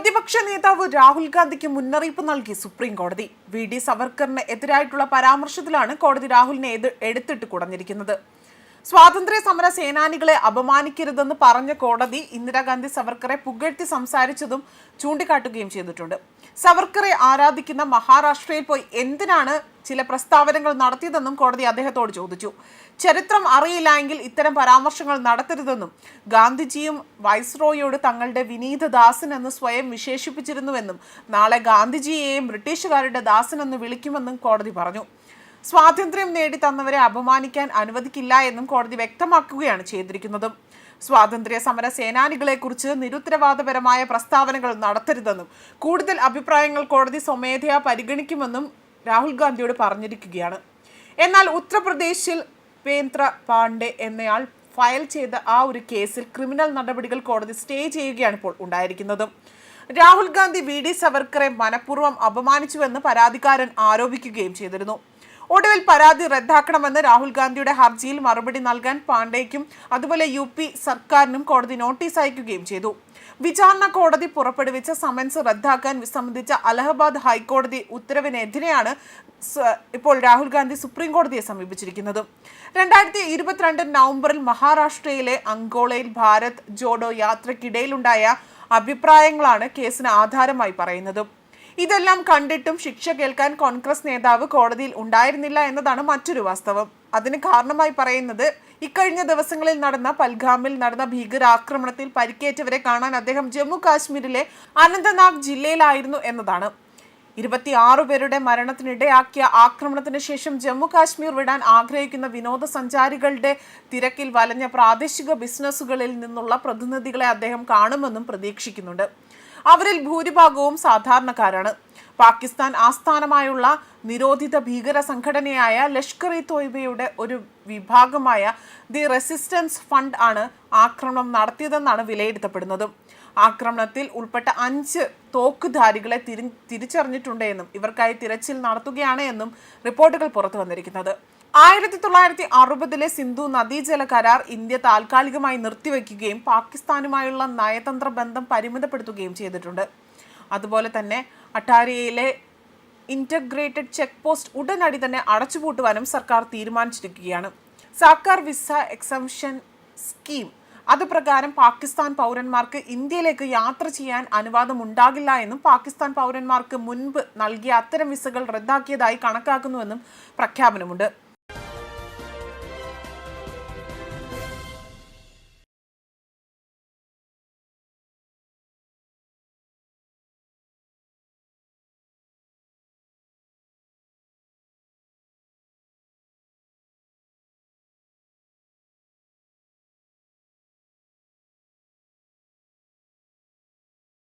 പ്രതിപക്ഷ നേതാവ് രാഹുൽ ഗാന്ധിക്ക് മുന്നറിയിപ്പ് നൽകി സുപ്രീം കോടതി. വി. ഡി. സവർക്കറിന് എതിരായിട്ടുള്ള പരാമർശത്തിലാണ് കോടതി രാഹുലിനെ എടുത്തിട്ട് കുടഞ്ഞിരിക്കുന്നത്. സ്വാതന്ത്ര്യ സമര സേനാനികളെ അപമാനിക്കരുതെന്ന് പറഞ്ഞ കോടതി ഇന്ദിരാഗാന്ധി സവർക്കറെ പുകഴ്ത്തി സംസാരിച്ചതും ചൂണ്ടിക്കാട്ടുകയും ചെയ്തിട്ടുണ്ട്. സവർക്കറെ ആരാധിക്കുന്ന മഹാരാഷ്ട്രയിൽ പോയി എന്തിനാണ് ചില പ്രസ്താവനകൾ നടത്തിയതെന്നും കോടതി അദ്ദേഹത്തോട് ചോദിച്ചു. ചരിത്രം അറിയില്ല എങ്കിൽ ഇത്തരം പരാമർശങ്ങൾ നടത്തരുതെന്നും ഗാന്ധിജിയും വൈസ്രോയോട് തങ്ങളുടെ വിനീത ദാസൻ എന്ന് സ്വയം വിശേഷിപ്പിച്ചിരുന്നുവെന്നും നാളെ ഗാന്ധിജിയെയും ബ്രിട്ടീഷുകാരുടെ ദാസൻ എന്ന് വിളിക്കുമെന്നും കോടതി പറഞ്ഞു. സ്വാതന്ത്ര്യം നേടി തന്നവരെ അപമാനിക്കാൻ അനുവദിക്കില്ല എന്നും കോടതി വ്യക്തമാക്കുകയാണ് ചെയ്തിരിക്കുന്നത്. സ്വാതന്ത്ര്യ സമര സേനാനികളെ കുറിച്ച് നിരുത്തരവാദപരമായ പ്രസ്താവനകൾ നടത്തരുതെന്നും കൂടുതൽ അഭിപ്രായങ്ങൾ കോടതി സ്വമേധയാ പരിഗണിക്കുമെന്നും രാഹുൽ ഗാന്ധിയോട് പറഞ്ഞിരിക്കുകയാണ്. എന്നാൽ ഉത്തർപ്രദേശിൽ പേന്ദ്ര പാണ്ഡെ എന്നയാൾ ഫയൽ ചെയ്ത ആ ഒരു കേസിൽ ക്രിമിനൽ നടപടികൾ കോടതി സ്റ്റേ ചെയ്യുകയാണ് ഇപ്പോൾ ഉണ്ടായിരിക്കുന്നത്. രാഹുൽ ഗാന്ധി വി ഡി സവർക്കറെ മനഃപൂർവം അപമാനിച്ചുവെന്ന് പരാതിക്കാരൻ ആരോപിക്കുകയും ചെയ്തിരുന്നു. ഒടുവിൽ പരാതി റദ്ദാക്കണമെന്ന് രാഹുൽ ഗാന്ധിയുടെ ഹർജിയിൽ മറുപടി നൽകാൻ പാണ്ഡേയ്ക്കും അതുപോലെ യു പി സർക്കാരിനും കോടതി നോട്ടീസ് അയക്കുകയും ചെയ്തു. വിചാരണ കോടതി പുറപ്പെടുവിച്ച സമൻസ് റദ്ദാക്കാൻ സംബന്ധിച്ച അലഹബാദ് ഹൈക്കോടതി ഉത്തരവിനെതിരെയാണ് ഇപ്പോൾ രാഹുൽ ഗാന്ധി സുപ്രീം കോടതിയെ സമീപിച്ചിരിക്കുന്നത്. രണ്ടായിരത്തി ഇരുപത്തിരണ്ട് നവംബറിൽ മഹാരാഷ്ട്രയിലെ അങ്കോളയിൽ ഭാരത് ജോഡോ യാത്രക്കിടയിലുണ്ടായ അഭിപ്രായങ്ങളാണ് കേസിന് ആധാരമായി പറയുന്നത്. ഇതെല്ലാം കണ്ടിട്ടും ശിക്ഷ കേൾക്കാൻ കോൺഗ്രസ് നേതാവ് കോടതിയിൽ ഉണ്ടായിരുന്നില്ല എന്നതാണ് മറ്റൊരു വാസ്തവം. അതിന് കാരണമായി പറയുന്നത് ഇക്കഴിഞ്ഞ ദിവസങ്ങളിൽ നടന്ന പൽഗാമിൽ നടന്ന ഭീകരാക്രമണത്തിൽ പരിക്കേറ്റവരെ കാണാൻ അദ്ദേഹം ജമ്മു കാശ്മീരിലെ അനന്തനാഗ് ജില്ലയിലായിരുന്നു എന്നതാണ്. ഇരുപത്തിയാറ് പേരുടെ മരണത്തിനിടയാക്കിയ ആക്രമണത്തിന് ശേഷം ജമ്മു കാശ്മീർ വിടാൻ ആഗ്രഹിക്കുന്ന വിനോദസഞ്ചാരികളുടെ തിരക്കിൽ വലഞ്ഞ പ്രാദേശിക ബിസിനസ്സുകളിൽ നിന്നുള്ള പ്രതിനിധികളെ അദ്ദേഹം കാണുമെന്നും പ്രതീക്ഷിക്കുന്നുണ്ട്. അവരിൽ ഭൂരിഭാഗവും സാധാരണക്കാരാണ്. പാകിസ്ഥാൻ ആസ്ഥാനമായുള്ള നിരോധിത ഭീകര സംഘടനയായ ലഷ്കർ ഇ തോയ്ബയുടെ ഒരു വിഭാഗമായ ദി റെസിസ്റ്റൻസ് ഫണ്ട് ആണ് ആക്രമണം നടത്തിയതെന്നാണ് വിലയിരുത്തപ്പെടുന്നത്. ആക്രമണത്തിൽ ഉൾപ്പെട്ട അഞ്ച് തോക്കുധാരികളെ തിരി തിരിച്ചറിഞ്ഞിട്ടുണ്ട് എന്നും ഇവർക്കായി തിരച്ചിൽ നടത്തുകയാണ് എന്നും റിപ്പോർട്ടുകൾ പുറത്തു വന്നിരിക്കുന്നത്. ആയിരത്തി തൊള്ളായിരത്തി അറുപതിലെ സിന്ധു നദീജല കരാർ ഇന്ത്യ താൽക്കാലികമായി നിർത്തിവെക്കുകയും പാകിസ്ഥാനുമായുള്ള നയതന്ത്ര ബന്ധം പരിമിതപ്പെടുത്തുകയും ചെയ്തിട്ടുണ്ട്. അതുപോലെ തന്നെ അട്ടാരിയയിലെ ഇന്റഗ്രേറ്റഡ് ചെക്ക് പോസ്റ്റ് ഉടനടി തന്നെ അടച്ചുപൂട്ടുവാനും സർക്കാർ തീരുമാനിച്ചിരിക്കുകയാണ്. സർക്കാർ വിസ എക്സംഷൻ സ്കീം അതുപ്രകാരം പാകിസ്ഥാൻ പൗരന്മാർക്ക് ഇന്ത്യയിലേക്ക് യാത്ര ചെയ്യാൻ അനുവാദം ഉണ്ടാകില്ല എന്നും പാകിസ്ഥാൻ പൗരന്മാർക്ക് മുൻപ് നൽകിയ അത്തരം വിസകൾ റദ്ദാക്കിയതായി കണക്കാക്കുന്നുവെന്നും പ്രഖ്യാപനമുണ്ട്.